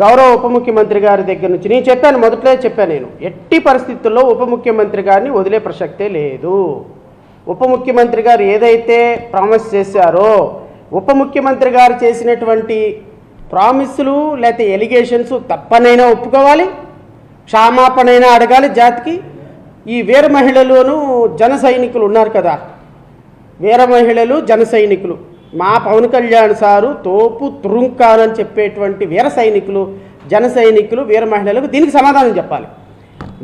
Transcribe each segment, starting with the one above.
గౌరవ ఉప ముఖ్యమంత్రి గారి దగ్గర నుంచి నేను చెప్పాను మొదట్లో చెప్పాను నేను. ఎట్టి పరిస్థితుల్లో ఉప ముఖ్యమంత్రి గారిని వదిలే ప్రసక్తే లేదు. ఉప ముఖ్యమంత్రి గారు ఏదైతే ప్రామిస్ చేశారో ఉప ముఖ్యమంత్రి గారు చేసినటువంటి ప్రామిస్లు లేకపోతే ఎలిగేషన్స్ తప్పనైనా ఒప్పుకోవాలి క్షమాపణైనా అడగాలి జాతికి. ఈ వీర మహిళలోనూ జన సైనికులు ఉన్నారు కదా. వీర మహిళలు జన సైనికులు. మా పవన్ కళ్యాణ్ సారు తోపు తురుంకాన్ అని చెప్పేటువంటి వీర సైనికులు జన సైనికులు వీర మహిళలకు దీనికి సమాధానం చెప్పాలి.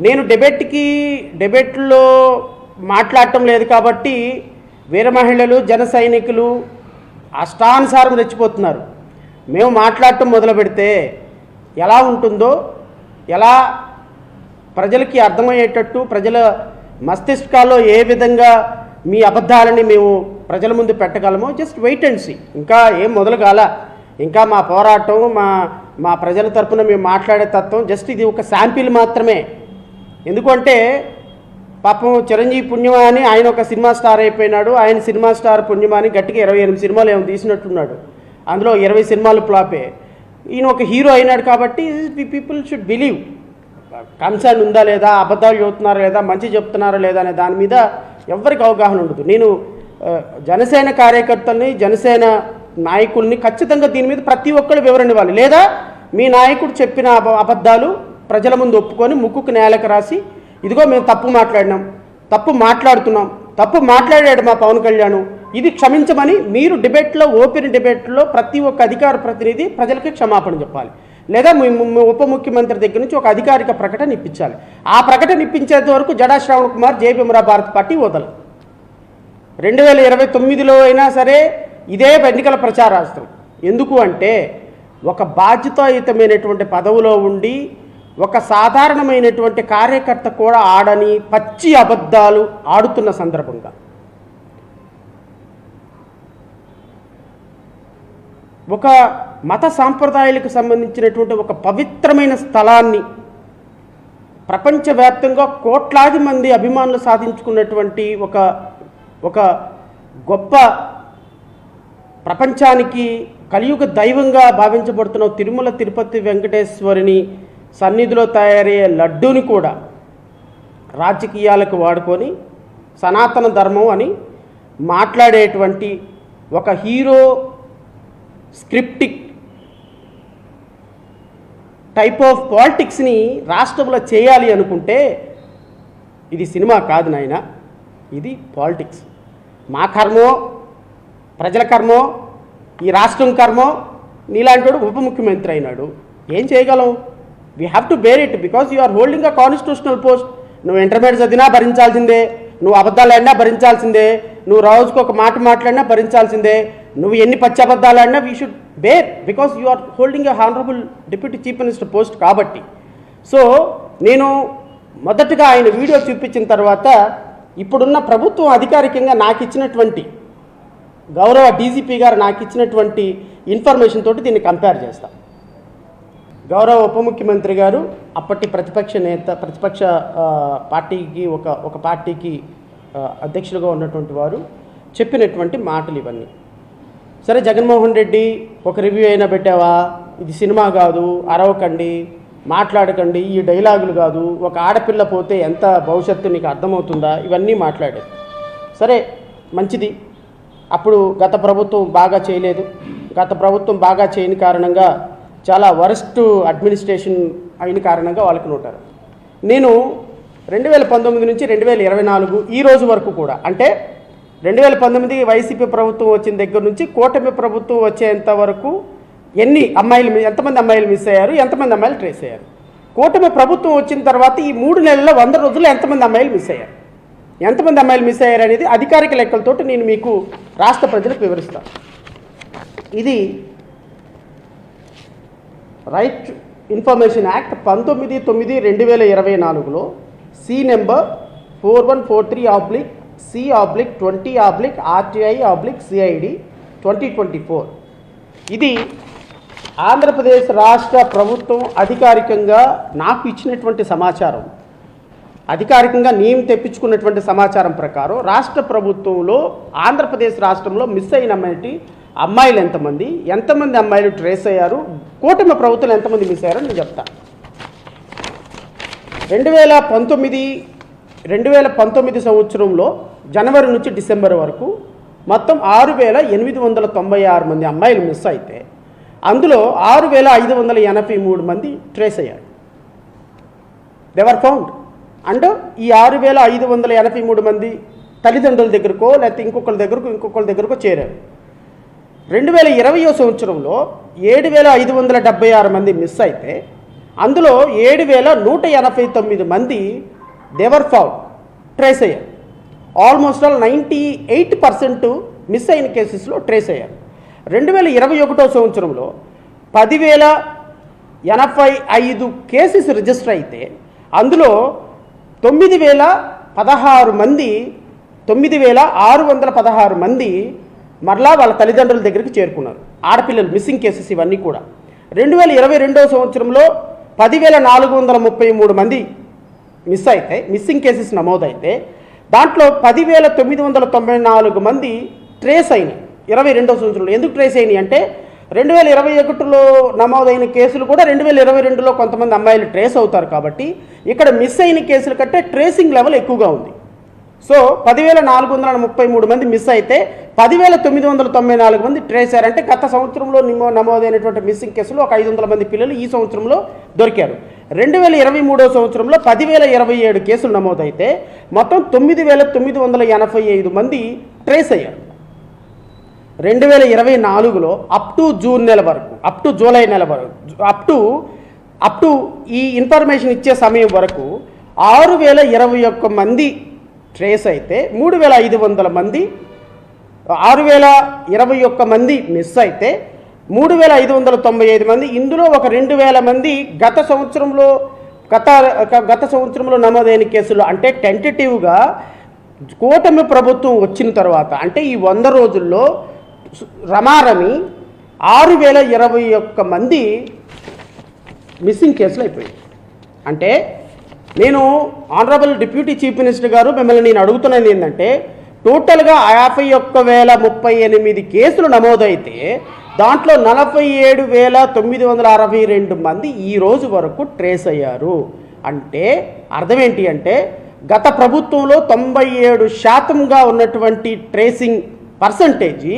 నేను డెబెట్కి డెబెట్లో మాట్లాడటం లేదు కాబట్టి వీర మహిళలు జన సైనికులు అష్టానుసారం రెచ్చిపోతున్నారు మేము మాట్లాడటం మొదలు పెడితే ఎలా ఉంటుందో ఎలా ప్రజలకి అర్థమయ్యేటట్టు ప్రజల మస్తిష్కాల్లో ఏ విధంగా మీ అబద్ధాలని మేము ప్రజల ముందు పెట్టగలమో? జస్ట్ వెయిట్ అండ్ సీ ఇంకా ఏం మొదలు కాల ఇంకా మా పోరాటం మా మా ప్రజల తరపున మేము మాట్లాడే తత్వం జస్ట్ ఇది ఒక శాంపిల్ మాత్రమే. ఎందుకంటే పాపం చిరంజీవి పుణ్యమా అని ఆయన ఒక సినిమా స్టార్ అయిపోయినాడు. ఆయన సినిమా స్టార్ పుణ్యమా అని గట్టిగా ఇరవై ఎనిమిది సినిమాలు ఏమో తీసినట్టున్నాడు. అందులో ఇరవై సినిమాలు ఫ్లాపే. ఈయన ఒక హీరో అయినాడు కాబట్టి పీపుల్ షుడ్ బిలీవ్. కన్సర్న్ ఉందా లేదా? అబద్ధాలు చెబుతున్నారా లేదా? మంచి చెప్తున్నారా లేదా అనే దాని మీద ఎవరికి అవగాహన ఉండదు. నేను జనసేన కార్యకర్తల్ని జనసేన నాయకుల్ని ఖచ్చితంగా దీని మీద ప్రతి ఒక్కరు వివరణ ఇవ్వాలి. లేదా మీ నాయకుడు చెప్పిన అబద్ధాలు ప్రజల ముందు ఒప్పుకొని ముక్కుకు నేలకు రాసి ఇదిగో మేము తప్పు మాట్లాడినాం తప్పు మాట్లాడుతున్నాం తప్పు మాట్లాడాడు మా పవన్ కళ్యాణ్ ఇది క్షమించమని మీరు డిబేట్లో ఓపెన్ డిబేట్లో ప్రతి ఒక్క అధికార ప్రతినిధి ప్రజలకి క్షమాపణ చెప్పాలి. లేదా మీ ఉప ముఖ్యమంత్రి దగ్గర నుంచి ఒక అధికారిక ప్రకటన ఇప్పించాలి. ఆ ప్రకటన ఇప్పించేంత వరకు జడా శ్రావణ్ కుమార్ జేబీఎంరా భారత్ పార్టీ వదలదు రెండు వేల ఇరవై తొమ్మిదిలో అయినా సరే ఇదే ఎన్నికల ప్రచారాస్త్రం ఎందుకు అంటే ఒక బాధ్యతాయుతమైనటువంటి పదవిలో ఉండి ఒక సాధారణమైనటువంటి కార్యకర్త కూడా ఆడని పచ్చి అబద్ధాలు ఆడుతున్న సందర్భంగా. ఒక మత సాంప్రదాయాలకు సంబంధించినటువంటి ఒక పవిత్రమైన స్థలాన్ని ప్రపంచవ్యాప్తంగా కోట్లాది మంది అభిమానులు సాధించుకున్నటువంటి ఒక ఒక గొప్ప ప్రపంచానికి కలియుగ దైవంగా భావించబడుతున్న తిరుమల తిరుపతి వెంకటేశ్వరుని సన్నిధిలో తయారయ్యే లడ్డూని కూడా రాజకీయాలకు వాడుకొని సనాతన ధర్మం అని మాట్లాడేటువంటి ఒక హీరో స్క్రిప్టిక్ టైప్ ఆఫ్ పాలిటిక్స్ని రాష్ట్రంలో చేయాలి అనుకుంటే ఇది సినిమా కాదు నాయన. ఇది పాలిటిక్స్ మా కర్మో ప్రజల కర్మో ఈ రాష్ట్రం కర్మో నీలాంటి ఉప ముఖ్యమంత్రి అయినాడు. ఏం చేయగలం? We have to bear it because you are holding a constitutional post నువ్వు ఇంటర్మీడియట్ చదివినా భరించాల్సిందే. నువ్వు అబద్ధాలు ఆడినా భరించాల్సిందే. నువ్వు రోజుకు ఒక మాట మాట్లాడినా భరించాల్సిందే. నువ్వు ఎన్ని పచ్చి అబద్ధాలు ఆడినా we should bear because you are holding a honourable deputy chief minister post కాబట్టి. సో నేను మొదటగా ఆయన వీడియో చూపించిన తర్వాత ఇప్పుడున్న ప్రభుత్వం అధికారికంగా నాకు ఇచ్చినటువంటి గౌరవ డీజీపీ గారు నాకు ఇచ్చినటువంటి ఇన్ఫర్మేషన్ తోటి దీన్ని కంపేర్ చేస్తాం. గౌరవ ఉప ముఖ్యమంత్రి గారు అప్పటి ప్రతిపక్ష నేత ప్రతిపక్ష పార్టీకి ఒక ఒక పార్టీకి అధ్యక్షులుగా ఉన్నటువంటి వారు చెప్పినటువంటి మాటలు ఇవన్నీ. సరే జగన్మోహన్ రెడ్డి ఒక రివ్యూ అయినా పెట్టావా? ఇది సినిమా కాదు అరవకండి మాట్లాడకండి ఈ డైలాగులు కాదు ఒక ఆడపిల్ల పోతే ఎంత భవిష్యత్తు నీకు అర్థమవుతుందా? ఇవన్నీ మాట్లాడారు సరే మంచిది. అప్పుడు గత ప్రభుత్వం బాగా చేయలేదు. గత ప్రభుత్వం బాగా చేయని కారణంగా చాలా వరస్ట్ అడ్మినిస్ట్రేషన్ అయిన కారణంగా వాళ్ళకి నోటారు. నేను రెండు వేల పంతొమ్మిది నుంచి రెండు వేల ఇరవై నాలుగు ఈ రోజు వరకు కూడా అంటే రెండు వేల పంతొమ్మిది వైసీపీ ప్రభుత్వం వచ్చిన దగ్గర నుంచి కూటమి ప్రభుత్వం వచ్చేంత వరకు ఎన్ని అమ్మాయిలు ఎంతమంది అమ్మాయిలు మిస్ అయ్యారు ఎంతమంది అమ్మాయిలు ట్రేస్ అయ్యారు? కూటమి ప్రభుత్వం వచ్చిన తర్వాత ఈ మూడు నెలల్లో వంద రోజుల్లో ఎంతమంది అమ్మాయిలు మిస్ అయ్యారు? ఎంతమంది అమ్మాయిలు మిస్ అయ్యారు అనేది అధికారిక లెక్కలతో నేను మీకు రాష్ట్ర ప్రజలకు వివరిస్తాను ఇది రైట్ ఇన్ఫర్మేషన్ యాక్ట్ పంతొమ్మిది తొమ్మిది రెండు వేల ఇరవై నాలుగులో C number four one four three oblique C oblique twenty oblique RTI oblique CID twenty twenty four ఇది ఆంధ్రప్రదేశ్ రాష్ట్ర ప్రభుత్వం అధికారికంగా నాకు ఇచ్చినటువంటి సమాచారం. అధికారికంగా నేను తెప్పించుకున్నటువంటి సమాచారం ప్రకారం రాష్ట్ర ప్రభుత్వంలో ఆంధ్రప్రదేశ్ రాష్ట్రంలో మిస్ అయిన అమ్మాయి అమ్మాయిలు ఎంతమంది ఎంతమంది అమ్మాయిలు ట్రేస్ అయ్యారు కూటమి ప్రభుత్వం ఎంతమంది మిస్ అయ్యారో నేను చెప్తాను రెండు వేల పంతొమ్మిది రెండు వేల పంతొమ్మిది సంవత్సరంలో జనవరి నుంచి డిసెంబర్ వరకు మొత్తం ఆరు వేల ఎనిమిది వందల తొంభై ఆరు మంది అమ్మాయిలు మిస్ అయితే అందులో ఆరు వేల ఐదు వందల ఎనభై మూడు మంది ట్రేస్ అయ్యారు. దెవర్ ఫౌండ్ అండ్ ఈ ఆరు వేల ఐదు వందల ఎనభై మూడు మంది తల్లిదండ్రుల దగ్గరకో లేకపోతే ఇంకొకరి దగ్గరకు ఇంకొకరి దగ్గరకో చేరారు. రెండు వేల ఇరవయో సంవత్సరంలో ఏడు వేల ఐదు వందల డెబ్బై ఆరు మంది మిస్ అయితే అందులో ఏడు వేల నూట ఎనభై తొమ్మిది మంది దేవర్ ఫౌండ్ ట్రేస్ అయ్యారు. Almost all ninety eight percent miss అయిన కేసెస్లో ట్రేస్ అయ్యారు. రెండు వేల ఇరవై ఒకటో సంవత్సరంలో పదివేల ఎనభై ఐదు కేసెస్ రిజిస్టర్ అయితే అందులో తొమ్మిది వేల పదహారు మంది తొమ్మిది వేల ఆరు వందల పదహారు మంది మరలా వాళ్ళ తల్లిదండ్రుల దగ్గరికి చేరుకున్నారు. ఆడపిల్లలు మిస్సింగ్ కేసెస్ ఇవన్నీ కూడా. రెండు వేల ఇరవై రెండవ సంవత్సరంలో పదివేల నాలుగు వందల ముప్పై మూడు మంది మిస్ అయితే మిస్సింగ్ కేసెస్ నమోదైతే దాంట్లో పదివేల తొమ్మిది వందల తొంభై నాలుగు మంది ట్రేస్ అయినాయి. ఇరవై రెండవ సంవత్సరంలో. ఎందుకు ట్రేస్ అయినాయి అంటే రెండు వేల ఇరవై ఒకటిలో నమోదైన కేసులు కూడా రెండు వేల ఇరవై రెండులో కొంతమంది అమ్మాయిలు ట్రేస్ అవుతారు కాబట్టి ఇక్కడ మిస్ అయిన కేసుల కంటే ట్రేసింగ్ లెవెల్ ఎక్కువగా ఉంది. సో పదివేల నాలుగు వందల ముప్పై మూడు మంది మిస్ అయితే పదివేల తొమ్మిది వందల తొంభై నాలుగు మంది ట్రేస్ అయ్యారంటే గత సంవత్సరంలో నిమో నమోదైనటువంటి మిస్సింగ్ కేసులు ఒక ఐదు వందల మంది పిల్లలు ఈ సంవత్సరంలో దొరికారు. రెండు వేల ఇరవై మూడో సంవత్సరంలో పదివేల ఇరవై ఏడు కేసులు నమోదైతే మొత్తం తొమ్మిది వేల తొమ్మిది వందల ఎనభై ఐదు మంది ట్రేస్ అయ్యారు. రెండు వేల ఇరవై నాలుగులో అప్ టు జూన్ నెల వరకు అప్ టు జూలై నెల వరకు అప్ టు అప్ టు ఈ ఇన్ఫర్మేషన్ ఇచ్చే సమయం వరకు ఆరు వేల ఇరవై ఒక్క మంది ట్రేస్ అయితే మూడు వేల ఐదు వందల మంది ఆరు వేల ఇరవై ఒక్క మంది మిస్ అయితే మూడు వేల ఐదు వందల తొంభై ఐదు మంది. ఇందులో ఒక రెండు వేల మంది గత సంవత్సరంలో గత గత సంవత్సరంలో నమోదైన కేసులు అంటే టెంటేటివ్గా కూటమి ప్రభుత్వం వచ్చిన తర్వాత అంటే ఈ వంద రోజుల్లో రమారమి ఆరు వేల ఇరవై ఒక్క మంది మిస్సింగ్ కేసులు అయిపోయాయి. అంటే నేను ఆనరబుల్ డిప్యూటీ చీఫ్ మినిస్టర్ గారు మిమ్మల్ని నేను అడుగుతున్నది ఏంటంటే టోటల్గా యాభై ఒక్క వేల ముప్పై ఎనిమిది కేసులు నమోదైతే దాంట్లో నలభై ఏడు వేల తొమ్మిది వందల అరవై రెండు మంది ఈ రోజు వరకు ట్రేస్ అయ్యారు. అంటే అర్థం ఏంటి అంటే గత ప్రభుత్వంలో తొంభై ఏడు శాతంగా ఉన్నటువంటి ట్రేసింగ్ పర్సంటేజీ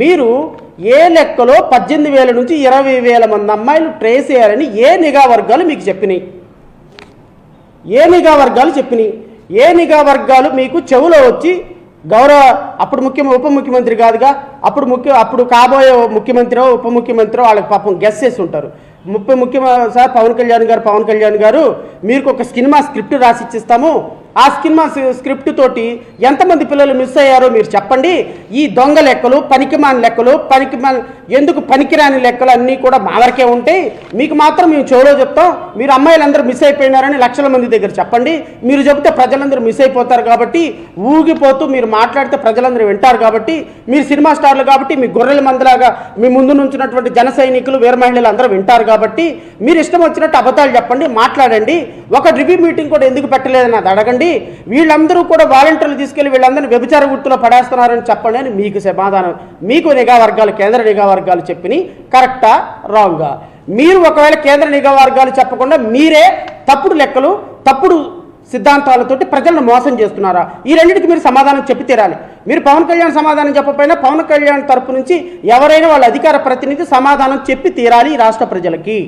మీరు ఏ లెక్కలో పద్దెనిమిది వేల నుంచి ఇరవై వేల మంది అమ్మాయిలు ట్రేస్ అయ్యారని ఏ నిఘా వర్గాలు మీకు చెప్పినాయి? ఏ నిఘా వర్గాలు చెప్పినాయి? ఏ నిఘా వర్గాలు మీకు చెవులో వచ్చి గౌరవ అప్పుడు ముఖ్య ఉప ముఖ్యమంత్రి కాదుగా అప్పుడు ముఖ్య అప్పుడు కాబోయే ముఖ్యమంత్రి ఉప ముఖ్యమంత్రి వాళ్ళకి పాపం గెస్ చేసి ఉంటారు. ముప్పై ముఖ్య సార్ పవన్ కళ్యాణ్ గారు పవన్ కళ్యాణ్ గారు మీకు ఒక సినిమా స్క్రిప్ట్ రాసి ఇచ్చిస్తాము. ఆ సినిమా స్క్రిప్ట్ తోటి ఎంతమంది పిల్లలు మిస్ అయ్యారో మీరు చెప్పండి. ఈ దొంగ లెక్కలు పనికిమాని లెక్కలు పనికిమాని ఎందుకు పనికిరాని లెక్కలు అన్నీ కూడా మా వరకే ఉంటాయి. మీకు మాత్రం మేము చెవులో చెప్తాం. మీరు అమ్మాయిలందరూ మిస్ అయిపోయినారని లక్షల మంది దగ్గర చెప్పండి. మీరు చెబితే ప్రజలందరూ మిస్ అయిపోతారు కాబట్టి ఊగిపోతూ మీరు మాట్లాడితే ప్రజలందరూ వింటారు కాబట్టి మీరు సినిమా స్టార్లు కాబట్టి మీ గొర్రెల మందిలాగా మీ ముందు నుంచినటువంటి జన సైనికులు వీర మహిళలు అందరూ వింటారు కాబట్టి మీరు ఇష్టం వచ్చినట్టు అబద్ధాలు చెప్పండి మాట్లాడండి. ఒక రివ్యూ మీటింగ్ కూడా ఎందుకు పెట్టలేదని అది అడగండి. వీళ్ళందరూ కూడా వాలంటీర్లు తీసుకెళ్ళి వీళ్ళందరినీ వ్యభిచార వృత్తిలో పడేస్తున్నారని చెప్పండి అని మీకు సమాధానం మీకు నిఘా వర్గాలు కేంద్ర నిఘా వర్గాలు చెప్పినాయి కరెక్టా రాంగా? మీరు ఒకవేళ కేంద్ర నిఘా వర్గాలు చెప్పకుండా మీరే తప్పుడు లెక్కలు తప్పుడు సిద్ధాంతాలతోటి ప్రజలను మోసం చేస్తున్నారా? ఈ రెండింటికి మీరు సమాధానం చెప్పి తీరాలి. మీరు పవన్ కళ్యాణ్ సమాధానం చెప్పకపోయినా పవన్ కళ్యాణ్ తరపు నుంచి ఎవరైనా వాళ్ళ అధికార ప్రతినిధి సమాధానం చెప్పి తీరాలి రాష్ట్ర ప్రజలకి.